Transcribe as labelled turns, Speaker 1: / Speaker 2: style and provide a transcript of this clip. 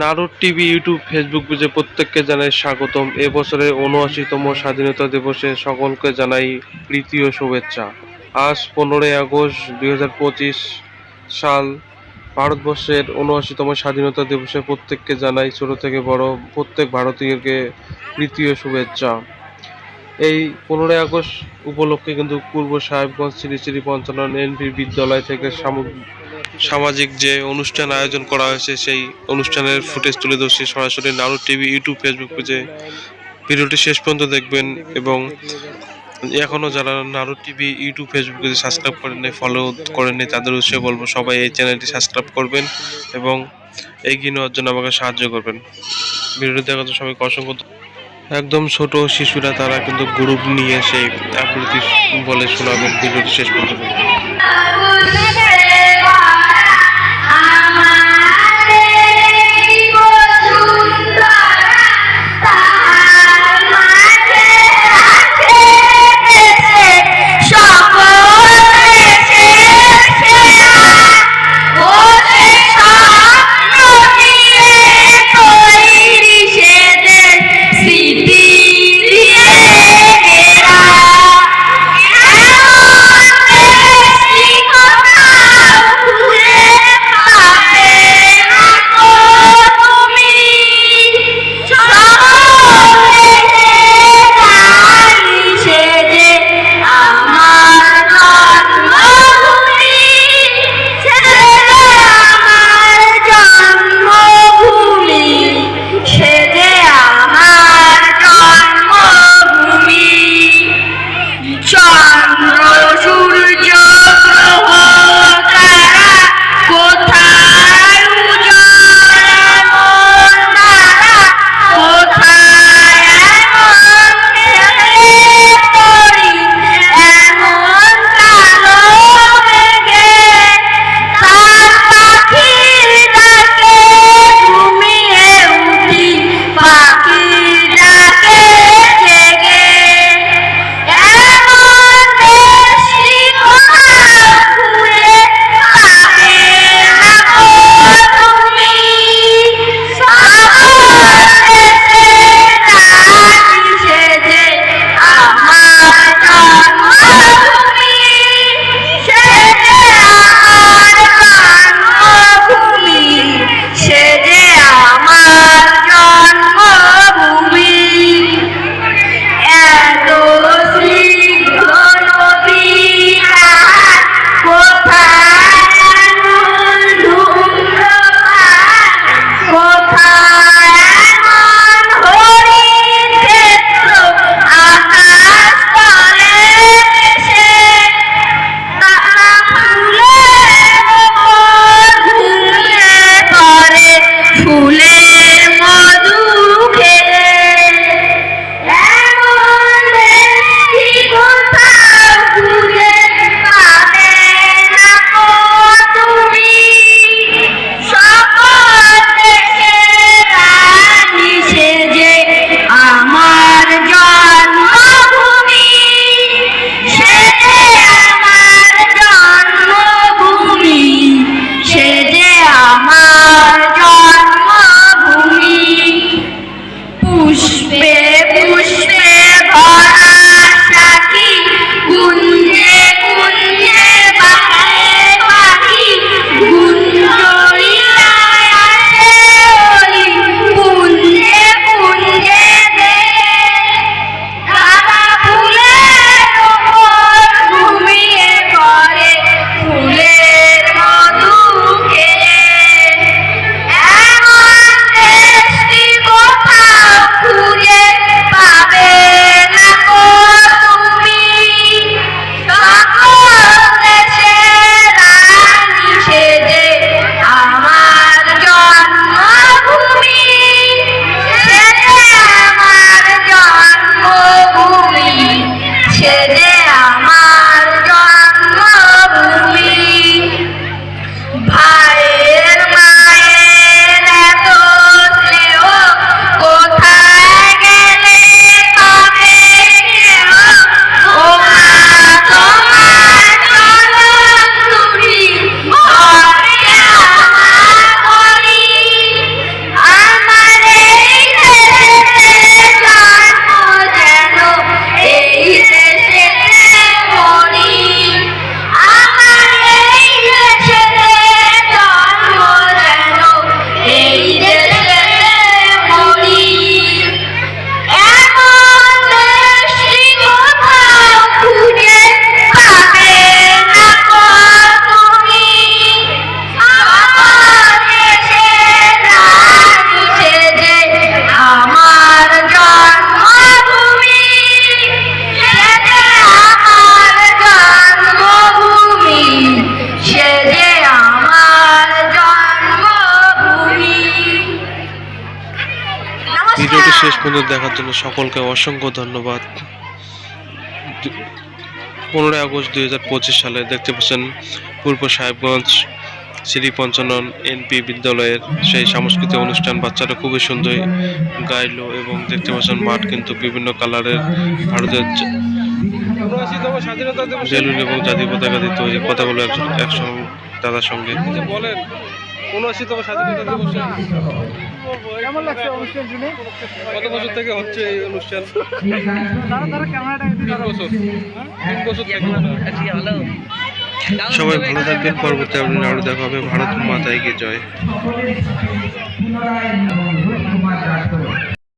Speaker 1: Narad TV, YouTube, Facebook পেজে প্রত্যেককে জানাই স্বাগতম। এবছরের উনআশিতম স্বাধীনতা দিবসে সকলকে জানাই প্রীতি ও শুভেচ্ছা। আজ পনেরোই আগস্ট দুই হাজার পঁচিশ সাল, ভারতবর্ষের উনআশিতম স্বাধীনতা দিবসে প্রত্যেককে জানাই ছোট থেকে বড় প্রত্যেক ভারতীয়কে প্রীতি ও শুভেচ্ছা। এই পনেরোই আগস্ট উপলক্ষে কিন্তু পূর্ব সাহেবগঞ্জ শ্রী শ্রী পঞ্চানন এনপি বিদ্যালয় থেকে সামগ্রিক সামাজিক যে অনুষ্ঠান আয়োজন করা হয়েছে, সেই অনুষ্ঠানের ফুটেজ তুলে ধরছি সরাসরি নারু টিভি, ইউটিউব, ফেসবুক পেজে। ভিডিওটি শেষ পর্যন্ত দেখবেন এবং এখনও যারা নারু টিভি, ইউটিউব, ফেসবুক সাবস্ক্রাইব করেননি ফলো করেননি তাদের উৎসাহে বলব সবাই এই চ্যানেলটি সাবস্ক্রাইব করবেন এবং এগিয়ে নেওয়ার জন্য আমাকে সাহায্য করবেন। ভিডিওটি দেখার জন্য সবাইকে অসংখ্য একদম ছোট শিশুরা, তারা কিন্তু গ্রুপ নিয়ে সেই আবৃত্তি বলে শোনাবেন। ভিডিওটি শেষ পর্যন্ত
Speaker 2: ভিডিওটি শেষ পর্যন্ত দেখার জন্য সকলকে অসংখ্য ধন্যবাদ। পনেরোই আগস্ট দুই হাজার পঁচিশ সালে দেখতে পাচ্ছেন পূর্ব সাহেবগঞ্জ শ্রী পঞ্চানন এনপি বিদ্যালয়ের সেই সাংস্কৃতিক অনুষ্ঠান। বাচ্চারা খুবই সুন্দর গাইলো এবং দেখতে পাচ্ছেন মাঠ কিন্তু বিভিন্ন কালারের ভারতের বেলুন এবং জাতীয় পতাকা দিয়ে তৈরি। কথাগুলো একজন একসঙ্গে দাদার সঙ্গে। বলেন উনআশিতম স্বাধীনতা দিবসে
Speaker 3: কেমন লাগছে অনুষ্ঠান। শুনে?
Speaker 2: কত বছর থেকে হচ্ছে এই অনুষ্ঠান? তিন বছর। তিন বছর থেকে সবাই ভালো থাকবেন। পরবর্তী আপনি আরও দেখা হবে। ভারত মাতায় গিয়ে জয়।